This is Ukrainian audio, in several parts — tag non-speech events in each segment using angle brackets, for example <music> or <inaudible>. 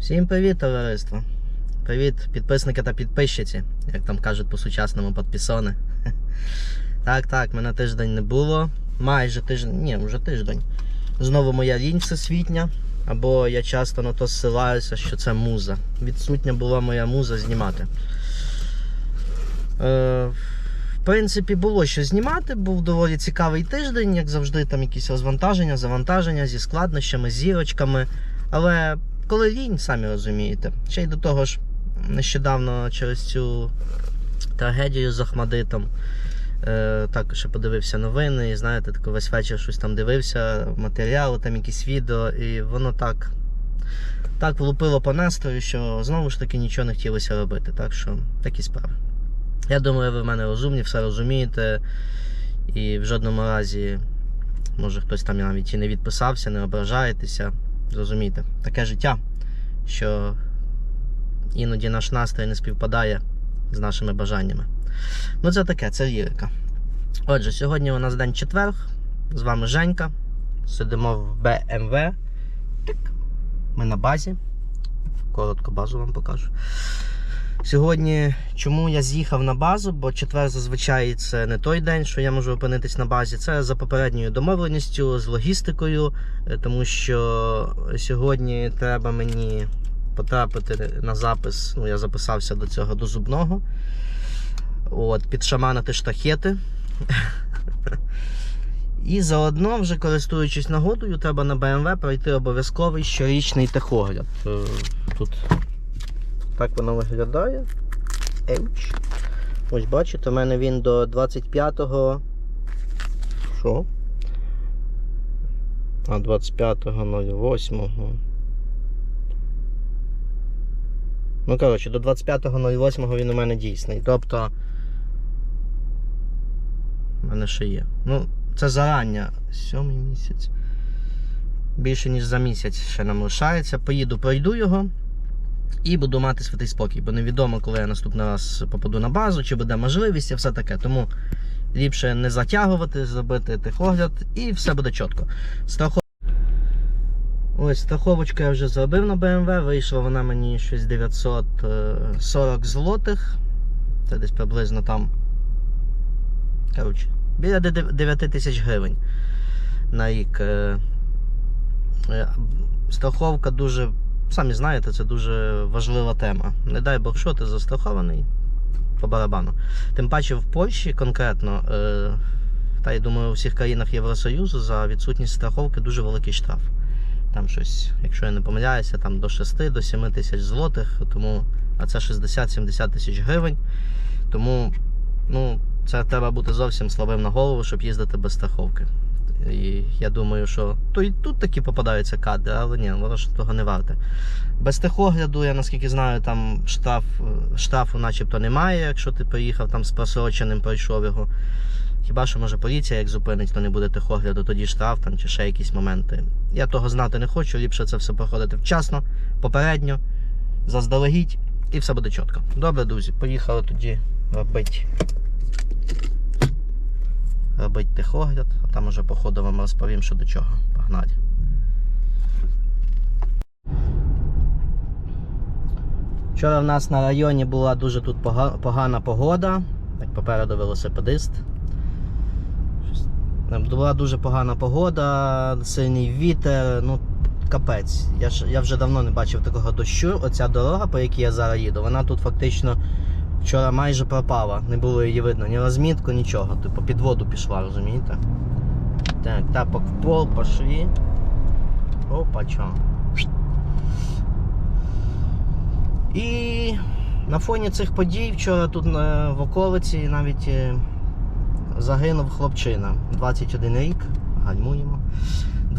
Всім привіт, товариство. Привіт, підписники та підписчиці, як там кажуть по-сучасному підписони. <laughs> Так, так, мене тиждень не було. Майже тиждень, ні, вже тиждень. Знову моя лінь всесвітня. Або я часто на то зсилаюся, що це муза. Відсутня була моя муза знімати. Е, в принципі, було що знімати, був доволі цікавий тиждень, як завжди, там якісь розвантаження, завантаження зі складнощами, зірочками. Але коли лінь, самі розумієте. Ще й до того ж, нещодавно через цю трагедію з Ахмадитом. Е, також ще подивився новини, і знаєте, тако весь вечір щось там дивився, матеріали, там якісь відео, і воно так, так влупило по настрою, що знову ж таки нічого не хотілося робити. Так що такі справи. Я думаю, ви в мене розумні, все розумієте. І в жодному разі, може хтось там навіть і не відписався, не ображаєтеся. Зрозумійте, таке життя, що іноді наш настрій не співпадає з нашими бажаннями. Ну, це таке, це лірика. Отже, сьогодні у нас день четверг. З вами Женька. Сидимо в БМВ. Ми на базі. Коротко базу вам покажу. Сьогодні, чому я з'їхав на базу, бо четвер зазвичай це не той день, що я можу опинитись на базі. Це за попередньою домовленістю, з логістикою, е, тому що сьогодні треба мені потрапити на запис. Ну, я записався до цього до зубного. От, підшаманити штахети. І заодно, вже користуючись нагодою, треба на BMW пройти обов'язковий щорічний техогляд. Е, Тут так воно виглядає. Еуч. Ось бачите, у мене він до 25-го. Що? А 25.08. Ну, коротше, до 25.08 він у мене дійсний. Тобто. У мене ще є. Ну, це зарання. Сьомий місяць. Більше ніж за місяць ще нам лишається. Поїду, пройду його. І буду мати святий спокій, бо невідомо, коли я наступний раз попаду на базу, чи буде можливість і все таке. Тому ліпше не затягувати, зробити техогляд і все буде чітко. Страхов... Ось страховочку я вже зробив на BMW, вийшла вона мені щось 940 злотих. Це десь приблизно там. Коротше, біля 9 тисяч гривень на рік. Е, е, Страховка дуже Самі знаєте, це дуже важлива тема. Не дай Бог, що ти застрахований по барабану. Тим паче в Польщі конкретно, е, та я думаю, у всіх країнах Євросоюзу за відсутність страховки дуже великий штраф. Там щось, якщо я не помиляюся, там до 6 до 7 тисяч злотих, тому, а це 60-70 тисяч гривень. Тому ну, це треба бути зовсім слабим на голову, щоб їздити без страховки. І я думаю, що то і тут такі попадаються кадри, але ні, воно ж того не варте. Без техогляду, я наскільки знаю, там штраф, штрафу начебто немає, якщо ти приїхав там з просроченим, пройшов його. Хіба що може поліція як зупинить, то не буде техогляду, тоді штраф там чи ще якісь моменти. Я того знати не хочу, ліпше це все проходити вчасно, попередньо, заздалегідь і все буде чітко. Добре, друзі, поїхали тоді робити робити техогляд, а там уже по ходу вам розповім, що до чого. Погнали. Вчора в нас на районі була дуже тут погана погода, як попереду велосипедист. Була дуже погана погода, сильний вітер, ну капець. Я, ж, я вже давно не бачив такого дощу. Оця дорога, по якій я зараз їду, вона тут фактично Вчора майже пропала, не було її видно, ні розмітку, нічого. Типу під воду пішла, розумієте? Так, тапок в пол, пошли. Опа, чо. І на фоні цих подій вчора тут в околиці навіть е, загинув хлопчина. 21 рік, гальмуємо.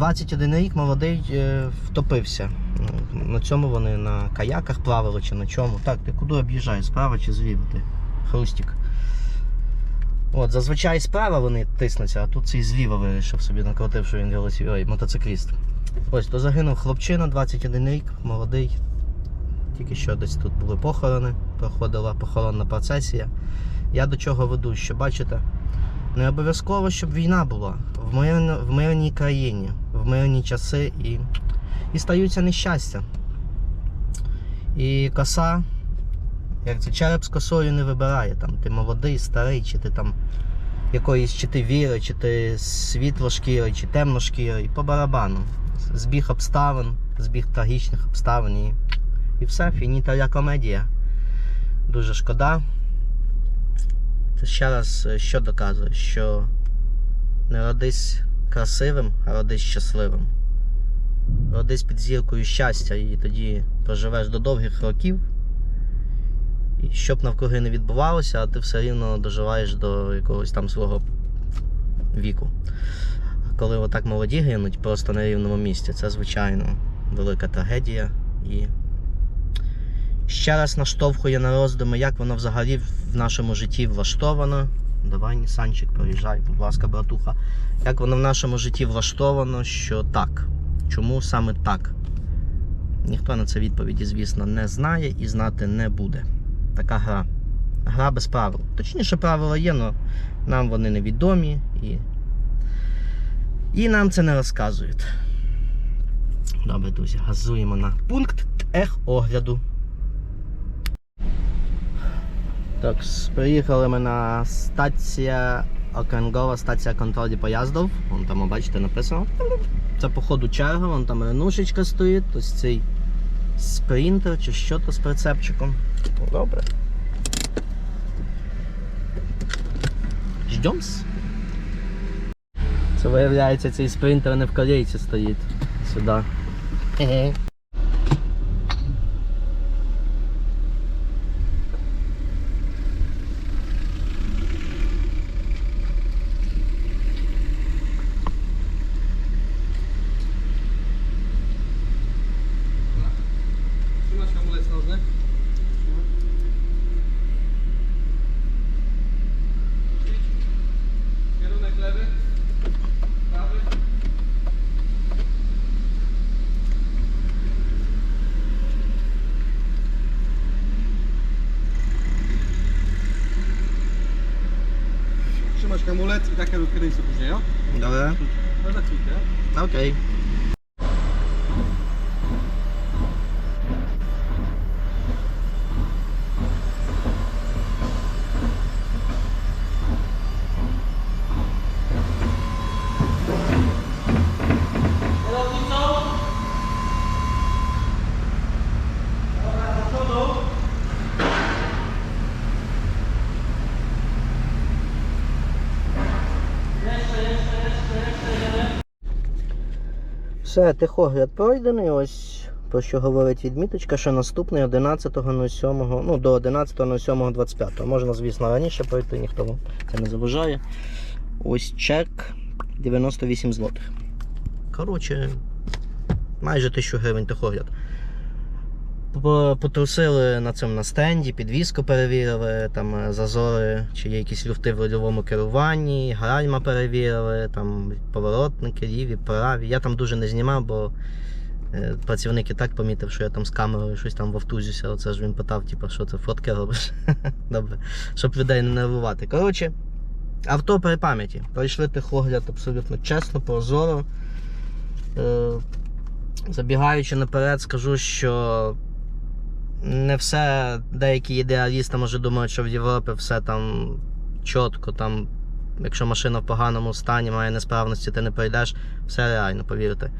21 рік молодий е, втопився. На цьому вони на каяках плавали чи на чому. Так, ти куди об'їжджаєш? Справа чи зліва ти? Хрустик. От, зазвичай справа вони тиснуться, а тут цей зліва вирішив собі накрутив, що він. Ой, мотоцикліст. Ось, то загинув хлопчина, 21 рік, молодий. Тільки що десь тут були похорони, проходила похоронна процесія. Я до чого веду, що бачите, не обов'язково, щоб війна була в, мирно, в мирній країні, в мирні часи і, і стаються нещастя. І коса, як це череп з косою не вибирає. Там, ти молодий, старий, чи ти там якоїсь, чи ти віри, чи ти світлошкірий, чи темношкірий, по барабану. Збіг обставин, збіг трагічних обставин і, і все, фінітаря комедія. Дуже шкода. Це ще раз е, що доказує, що не родись красивим, а родись щасливим. Родись під зіркою щастя і тоді проживеш до довгих років. І щоб навкруги не відбувалося, а ти все рівно доживаєш до якогось там свого віку. А коли отак молоді гинуть просто на рівному місці, це звичайно велика трагедія. І ще раз наштовхує на роздуми, як воно взагалі в нашому житті влаштовано. Давай, Нісанчик, проїжджай, будь ласка, братуха. Як воно в нашому житті влаштовано, що так. Чому саме так? Ніхто на це відповіді, звісно, не знає і знати не буде. Така гра. Гра без правил. Точніше, правила є, але нам вони невідомі і. І нам це не розказують. Добре, друзі, газуємо на пункт техогляду. Так, приїхали ми на стація Окенгова, стація контролю поїздів. Вон там, бачите, написано. Це по ходу черга, вон там ренушечка стоїть, ось цей спринтер чи що то з прицепчиком. Добре. Ждемс. Це виявляється, цей спринтер не в корейці стоїть. Сюди. Tá daquero que ele geo. Dobra. é, mas aqui, tá, ok. Все, тихогляд пройдений. Ось про що говорить відміточка, що наступний 11.07, ну до 11.07.25. Можна, звісно, раніше пройти, ніхто вам це не заважає. Ось чек 98 злотих. Коротше, майже 1000 гривень тихогляд. По- Потрусили на цьому на стенді, підвіску перевірили, там е, зазори, чи є якісь люфти в рульовому керуванні, гальма перевірили, там поворотники, ліві, праві. Я там дуже не знімав, бо е, працівник і так помітив, що я там з камерою щось там вовтузюся. Оце ж він питав, типу, що це фотки робиш. <laughs> Добре, щоб людей не нервувати. Коротше, авто при пам'яті. Пройшли тихогляд абсолютно чесно, прозоро. Е, Забігаючи наперед, скажу, що не все, деякі ідеалісти може думають, що в Європі все там чітко, там, якщо машина в поганому стані, має несправності, ти не пройдеш, все реально, повірте.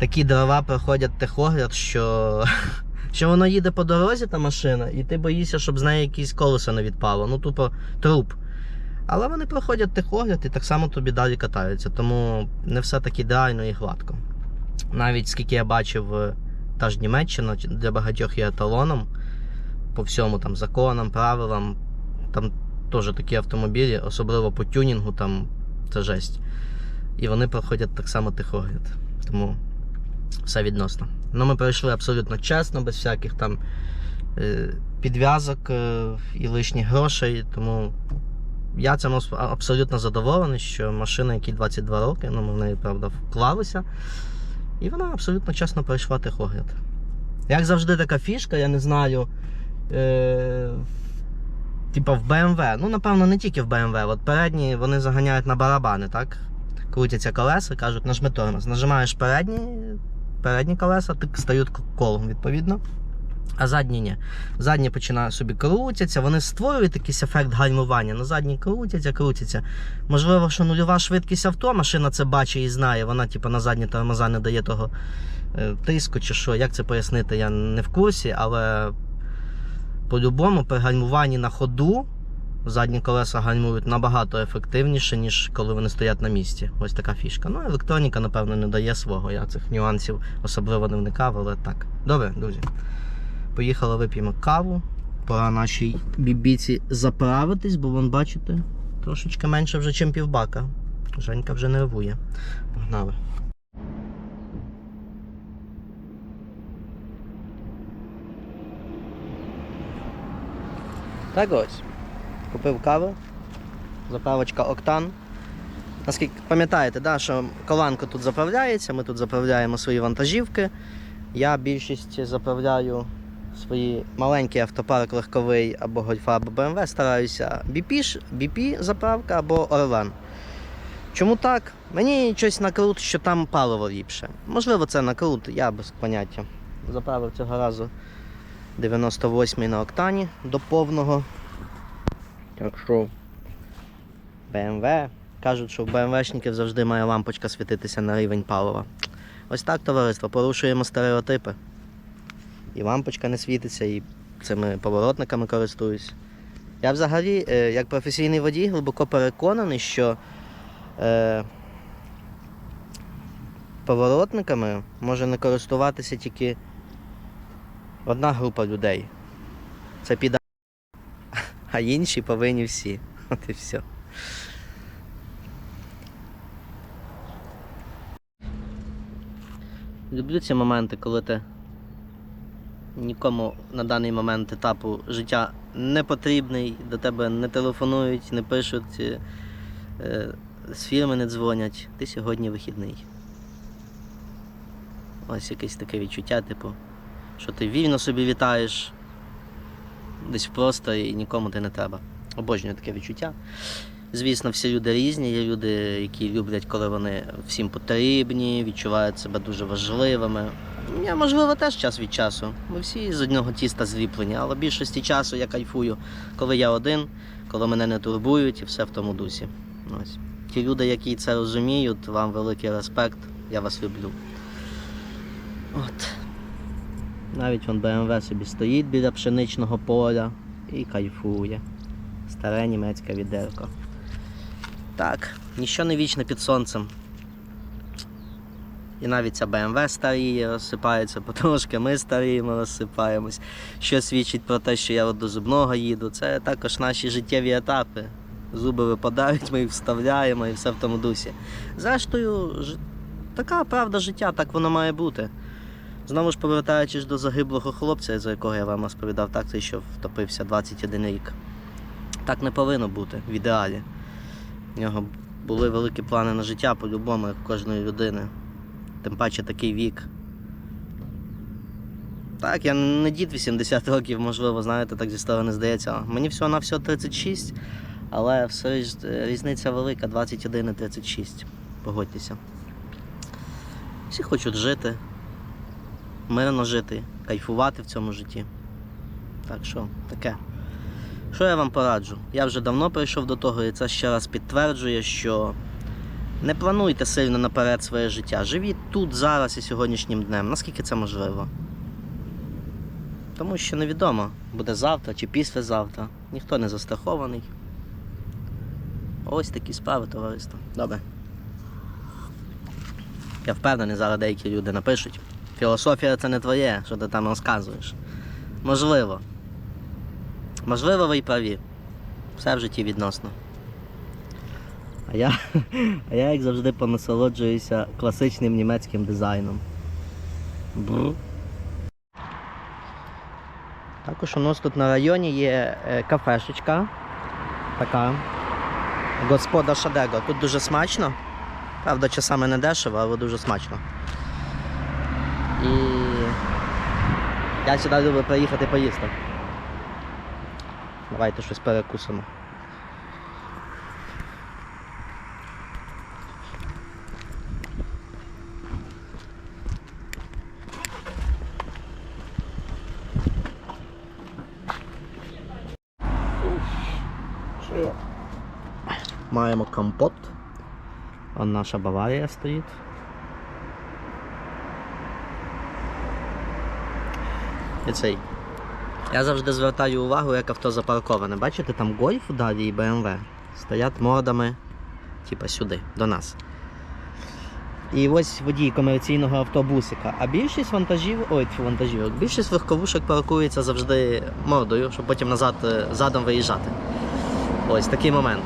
Такі дрова проходять техогляд, що, <laughs> що воно їде по дорозі, та машина, і ти боїшся, щоб з неї якісь колесо не відпало. Ну, тупо труп. Але вони проходять техогляд і так само тобі далі катаються. Тому не все так ідеально і гладко. Навіть скільки я бачив, е, та ж Німеччина для багатьох є еталоном по всьому там законам, правилам. Там теж такі автомобілі, особливо по тюнінгу, там це жесть. І вони проходять так само тихогляд. Тому все відносно. Ну, ми пройшли абсолютно чесно, без всяких там е, підв'язок е, і лишніх грошей. Тому я абс- абсолютно задоволений, що машина, якій 22 роки, ну ми в неї, правда, вклалися. І вона абсолютно чесно пройшла техогляд. Як завжди, така фішка, я не знаю. Е, типа в BMW. Ну, напевно, не тільки в BMW. От передні вони заганяють на барабани, так? Крутяться колеса, кажуть, нажми тормоз. Нажимаєш передні, передні колеса, так стають колом, відповідно. А задні ні. Задні починає собі крутяться, вони створюють якийсь ефект гальмування. На задні крутяться, крутяться. Можливо, що нульова швидкість авто, машина це бачить і знає, вона типу, на задні тормоза не дає того е, тиску чи що. Як це пояснити, я не в курсі, але по-любому при гальмуванні на ходу задні колеса гальмують набагато ефективніше, ніж коли вони стоять на місці. Ось така фішка. Ну, електроніка, напевно, не дає свого. Я цих нюансів особливо не вникав, але так. Добре, друзі. Поїхали вип'ємо каву. Пора нашій бібіці заправитись, бо вон, бачите, трошечки менше вже, ніж півбака. Женька вже нервує. Погнали. Так ось. Купив каву. Заправочка Октан. Наскільки пам'ятаєте, да, що коланка тут заправляється, ми тут заправляємо свої вантажівки. Я більшість заправляю свої маленький автопарк легковий або гольфа, або BMW, стараюся BP, BP заправка або Orlen. Чому так? Мені щось накрут, що там паливо ліпше. Можливо, це накрут, я без поняття. Заправив цього разу 98 на октані до повного. Так що BMW. Кажуть, що в БМВшників завжди має лампочка світитися на рівень палива. Ось так, товариство, порушуємо стереотипи. І лампочка не світиться, і цими поворотниками користуюсь. Я взагалі, е, як професійний водій, глибоко переконаний, що е, поворотниками може не користуватися тільки одна група людей. Це піда. А інші повинні всі. <laughs> От і все. Люблю ці моменти, коли ти нікому на даний момент етапу життя не потрібний, до тебе не телефонують, не пишуть, е, з фірми не дзвонять. Ти сьогодні вихідний. Ось якесь таке відчуття, типу, що ти вільно собі вітаєш десь просто і нікому ти не треба. Обожнюю таке відчуття. Звісно, всі люди різні. Є люди, які люблять, коли вони всім потрібні, відчувають себе дуже важливими. Я, можливо, теж час від часу. Ми всі з одного тіста зліплені, але більшості часу я кайфую, коли я один, коли мене не турбують і все в тому дусі. Ось. Ті люди, які це розуміють, вам великий респект, я вас люблю. От. Навіть вон БМВ собі стоїть біля пшеничного поля і кайфує. Старе німецьке відерко. Так, ніщо не вічне під сонцем. І навіть ця БМВ старіє, розсипається потрошки, ми старіємо, розсипаємось. Що свідчить про те, що я до зубного їду. Це також наші життєві етапи. Зуби випадають, ми їх вставляємо і все в тому дусі. Зрештою, така правда життя, так воно має бути. Знову ж повертаючись до загиблого хлопця, за якого я вам розповідав, так, той, що втопився 21 рік. Так не повинно бути в ідеалі. В нього були великі плани на життя по-любому, як у кожної людини. Тим паче такий вік. Так, я не дід 80 років, можливо, знаєте, так зі сторони здається. Мені всього на всього 36, але все ж е, різниця велика 21 і 36. Погодьтеся. Всі хочуть жити, мирно жити, кайфувати в цьому житті. Так що, таке. Що я вам пораджу? Я вже давно прийшов до того, і це ще раз підтверджує, що не плануйте сильно наперед своє життя. Живіть тут, зараз і сьогоднішнім днем, наскільки це можливо. Тому що невідомо, буде завтра чи післязавтра. Ніхто не застрахований. Ось такі справи, товариство. Добре. Я впевнений, зараз деякі люди напишуть. Філософія це не твоє, що ти там розказуєш. Можливо. Можливо, ви й праві. Все в житті відносно. А я, <laughs> а я як завжди понасолоджуюся класичним німецьким дизайном. Бру. Також у нас тут на районі є е, кафешечка. Така. Господа Шадего. Тут дуже смачно. Правда, часами не дешево, але дуже смачно. І я сюди люблю приїхати поїсти. Давайте щось перекусимо. Маємо компот. Он наша Баварія стоїть. І цей. Я завжди звертаю увагу, як авто запарковане. Бачите, там гольф далі і BMW стоять мордами, типа сюди, до нас. І ось водій комерційного автобусика. А більшість вантажів, ой, вантажівок, більшість легковушок паркується завжди мордою, щоб потім назад задом виїжджати. Ось такий момент.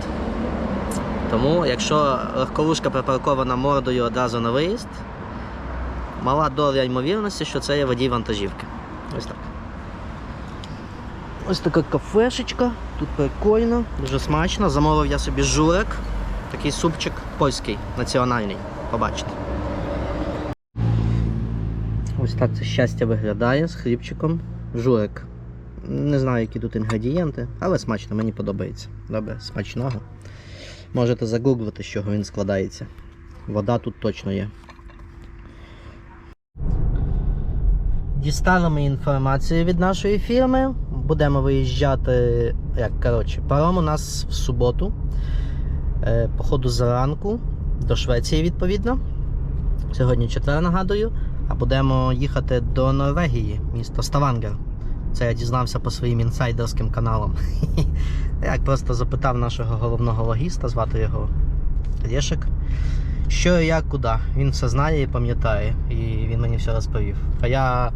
Тому, якщо легковушка припаркована мордою одразу на виїзд, мала доля ймовірності, що це є водій вантажівки. Ось так. Ось така кафешечка, тут прикольно, дуже смачно. Замовив я собі журик, такий супчик польський, національний. Побачите. Ось так це щастя виглядає з хлібчиком. Журик. Не знаю, які тут інгредієнти, але смачно, мені подобається. Добре, смачного. Можете загуглити, з чого він складається. Вода тут точно є. Дістали ми інформацію від нашої фірми. Будемо виїжджати, як коротше, паром у нас в суботу. Е, походу зранку до Швеції, відповідно. Сьогодні четвер, нагадую. А будемо їхати до Норвегії, місто Ставангер. Це я дізнався по своїм інсайдерським каналам. <laughs> Як просто запитав нашого головного логіста, звати його Лєшик. Що і як, куди. Він все знає і пам'ятає, і він мені все розповів. А я,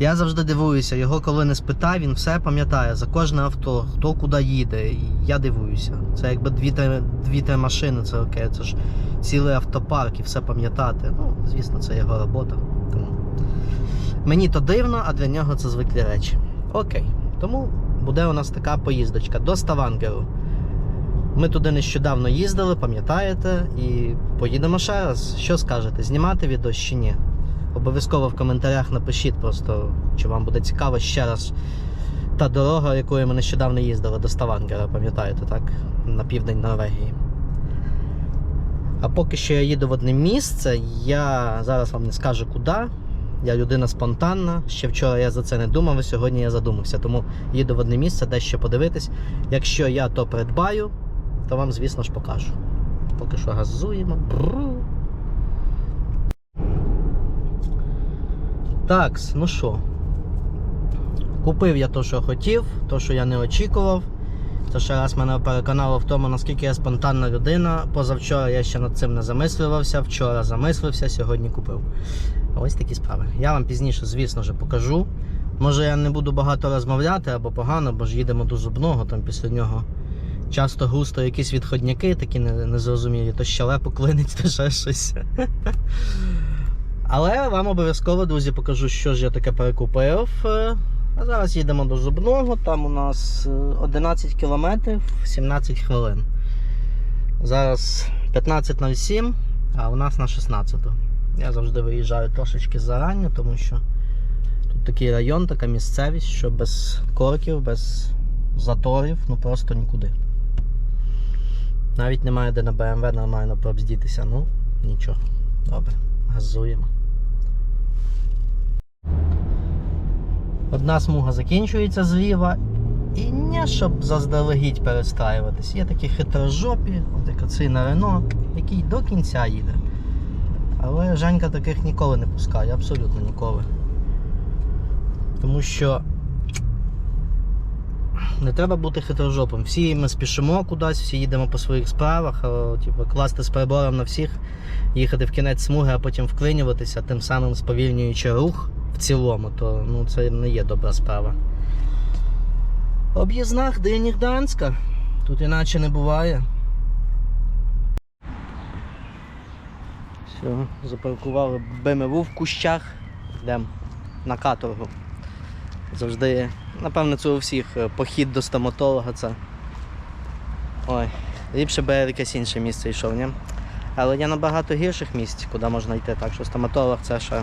я завжди дивуюся, його коли не спитав, він все пам'ятає за кожне авто, хто куди їде. І я дивуюся. Це якби дві-три дві-три машини, це окей, це ж цілий автопарк і все пам'ятати. Ну, звісно, це його робота. Тому мені то дивно, а для нього це звиклі речі. Окей. Тому буде у нас така поїздочка до Ставангеру. Ми туди нещодавно їздили, пам'ятаєте, і поїдемо ще раз. Що скажете? Знімати відео чи ні? Обов'язково в коментарях напишіть просто, чи вам буде цікаво ще раз та дорога, якою ми нещодавно їздили до Ставангера, пам'ятаєте, так? На південь Норвегії. А поки що я їду в одне місце, я зараз вам не скажу куди. Я людина спонтанна. Ще вчора я за це не думав, а сьогодні я задумався. Тому їду в одне місце, дещо подивитись. Якщо я то придбаю, то вам, звісно ж, покажу. Поки що газуємо. Бру. Так, ну що. Купив я то, що хотів, то, що я не очікував. Це ще раз мене переконало в тому, наскільки я спонтанна людина. Позавчора я ще над цим не замислювався, вчора замислився, сьогодні купив. Ось такі справи. Я вам пізніше, звісно ж, покажу. Може я не буду багато розмовляти або погано, бо ж їдемо до зубного, там після нього часто густо якісь відходняки, такі незрозумілі, то щелепу клинить, то ще щось. <laughs> Але вам обов'язково, друзі, покажу, що ж я таке перекупив. Е, А зараз їдемо до зубного, там у нас е, 11 кілометрів 17 хвилин. Зараз 15.07, а у нас на 16. Я завжди виїжджаю трошечки зарані, тому що тут такий район, така місцевість, що без корків, без заторів, ну просто нікуди. Навіть немає де на BMW нормально пробздітися. Ну, нічого. Добре, газуємо. Одна смуга закінчується зліва. І не щоб заздалегідь перестраюватись. Є такі хитрожопі, от як оцей на Рено, який до кінця їде. Але Женька таких ніколи не пускає, абсолютно ніколи. Тому що не треба бути хитрожопим. Всі ми спішимо кудись, всі їдемо по своїх справах, а, типу, класти з прибором на всіх, їхати в кінець смуги, а потім вклинюватися, тим самим сповільнюючи рух в цілому, то ну, це не є добра справа. Об'їзна Гдині Гданська. Тут іначе не буває. Все, запаркували БМВ в кущах. Йдемо на каторгу. Завжди, напевно, це у всіх е, похід до стоматолога це. Ой, ліпше би якесь інше місце йшов, ні? Але є набагато гірших місць, куди можна йти, так що стоматолог це ще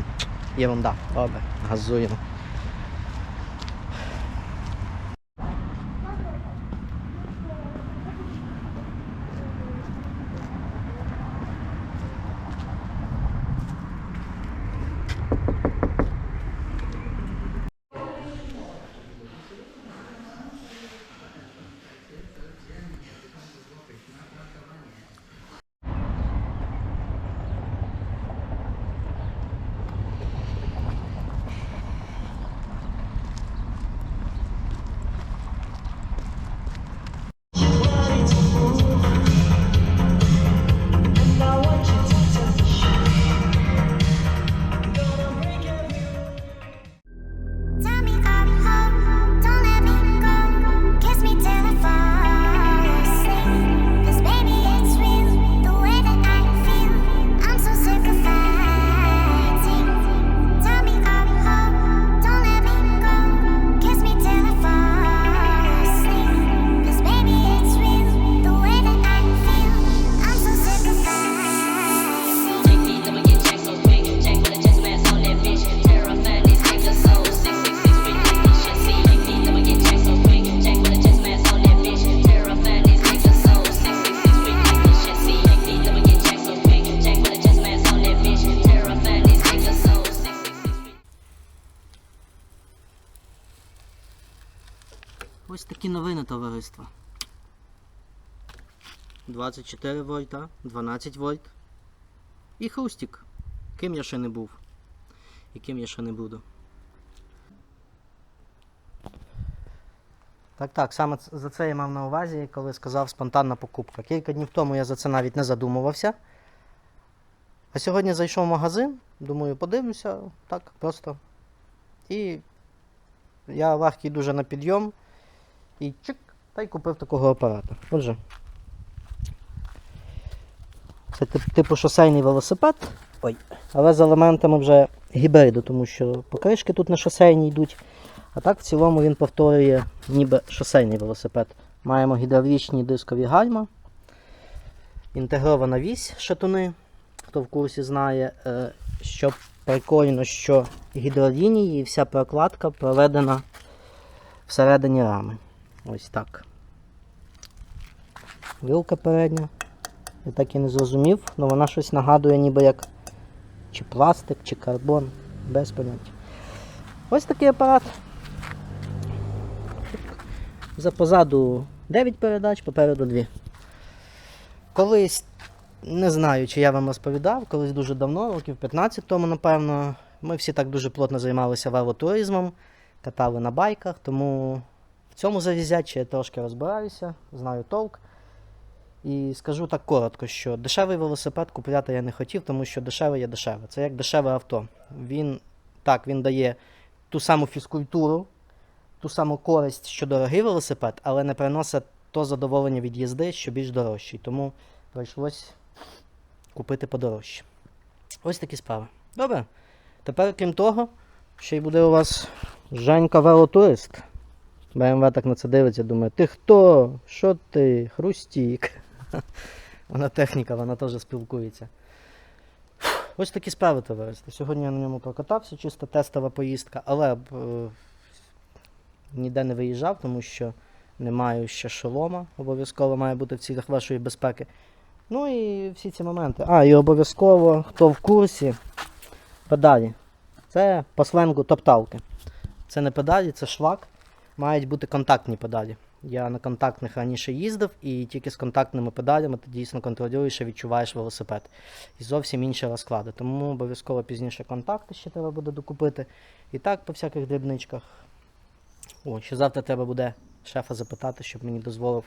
ерунда. Добре, газуємо. Товариства. 24 вольта, 12 вольт. І хрустик. Ким я ще не був. І ким я ще не буду. Так, так, саме за це я мав на увазі, коли сказав спонтанна покупка. Кілька днів тому я за це навіть не задумувався. А сьогодні зайшов в магазин, думаю, подивлюся, так, просто. І я легкий дуже на підйом. І чик, та й купив такого апарата. Отже. Це типу шосейний велосипед. Ой. Але з елементами вже гібриду, тому що покришки тут на шосейні йдуть. А так в цілому він повторює ніби шосейний велосипед. Маємо гідравлічні дискові гальма, інтегрована вісь шатуни, хто в курсі знає, Е, що прикольно, що гідролінії і вся прокладка проведена всередині рами. Ось так. Вилка передня. Я так і не зрозумів, але вона щось нагадує, ніби як чи пластик, чи карбон, без поняття. Ось такий апарат. За позаду 9 передач, попереду 2. Колись, не знаю, чи я вам розповідав, колись дуже давно, років 15 тому, напевно, ми всі так дуже плотно займалися велотуризмом, катали на байках, тому цьому завізячі я трошки розбираюся, знаю толк. І скажу так коротко, що дешевий велосипед купляти я не хотів, тому що дешеве є дешеве. Це як дешеве авто. Він так, він дає ту саму фізкультуру, ту саму користь, що дорогий велосипед, але не приносить то задоволення від їзди, що більш дорожчий. Тому прийшлось купити подорожче. Ось такі справи. Добре. Тепер, крім того, ще й буде у вас Женька велотурист. БМВ так на це дивиться, думає, ти хто? Що ти? Хрустік. <laughs> Вона техніка, вона теж спілкується. Ось такі справи, товариство. Сьогодні я на ньому прокатався, чисто тестова поїздка, але е, ніде не виїжджав, тому що не маю ще шолома. Обов'язково має бути в цілях вашої безпеки. Ну і всі ці моменти. А, і обов'язково, хто в курсі, педалі. Це по сленгу топталки. Це не педалі, це швак. Мають бути контактні педалі. Я на контактних раніше їздив, і тільки з контактними педалями ти дійсно контролюєш і відчуваєш велосипед. І зовсім інші розклади. Тому обов'язково пізніше контакти ще треба буде докупити. І так по всяких дрібничках. О, ще завтра треба буде шефа запитати, щоб мені дозволив,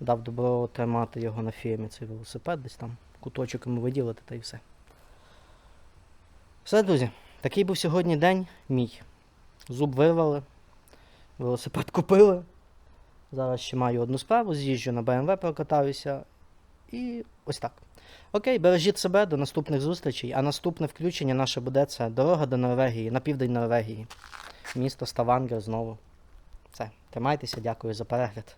дав добро тримати його на фірмі, цей велосипед, десь там куточок йому виділити та й все. Все, друзі, такий був сьогодні день мій. Зуб вирвали, велосипед купили. Зараз ще маю одну справу, з'їжджу на БМВ, прокатаюся. І ось так. Окей, бережіть себе, до наступних зустрічей. А наступне включення наше буде це дорога до Норвегії, на південь Норвегії. Місто Ставангер знову. Все, тримайтеся, дякую за перегляд.